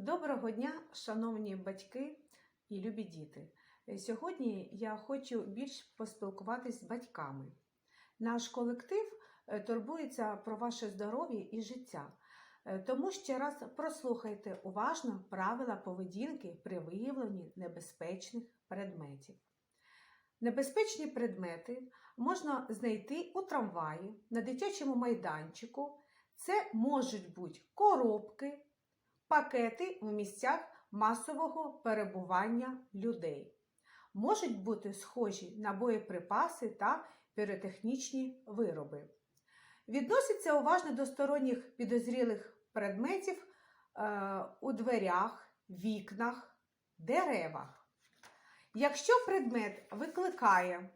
Доброго дня, шановні батьки і любі діти. Е, Сьогодні я хочу більш поспілкуватись з батьками. Наш колектив е, турбується про ваше здоров'я і життя. Е, Тому ще раз прослухайте уважно правила поведінки при виявленні небезпечних предметів. Небезпечні предмети можна знайти у трамваї, на дитячому майданчику. Це можуть бути коробки, пакети в місцях масового перебування людей. Можуть бути схожі на боєприпаси та піротехнічні вироби. Відноситься уважно до сторонніх підозрілих предметів е, у дверях, вікнах, деревах. Якщо предмет викликає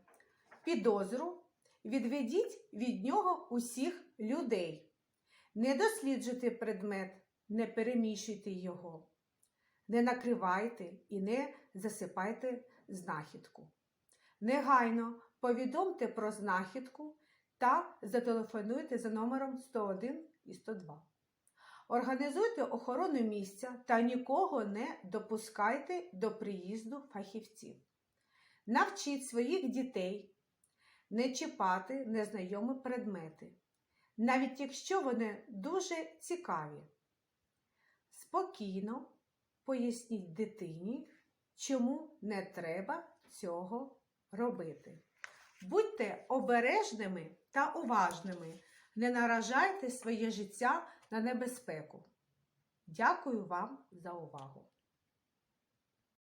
підозру, відведіть від нього усіх людей. Не досліджуйте предмет, не переміщуйте його, не накривайте і не засипайте знахідку. Негайно повідомте про знахідку та зателефонуйте за номером 101 і 102. Організуйте охорону місця та нікого не допускайте до приїзду фахівців. Навчіть своїх дітей не чіпати незнайомі предмети, навіть якщо вони дуже цікаві. Спокійно поясніть дитині, чому не треба цього робити. Будьте обережними та уважними, не наражайте своє життя на небезпеку. Дякую вам за увагу!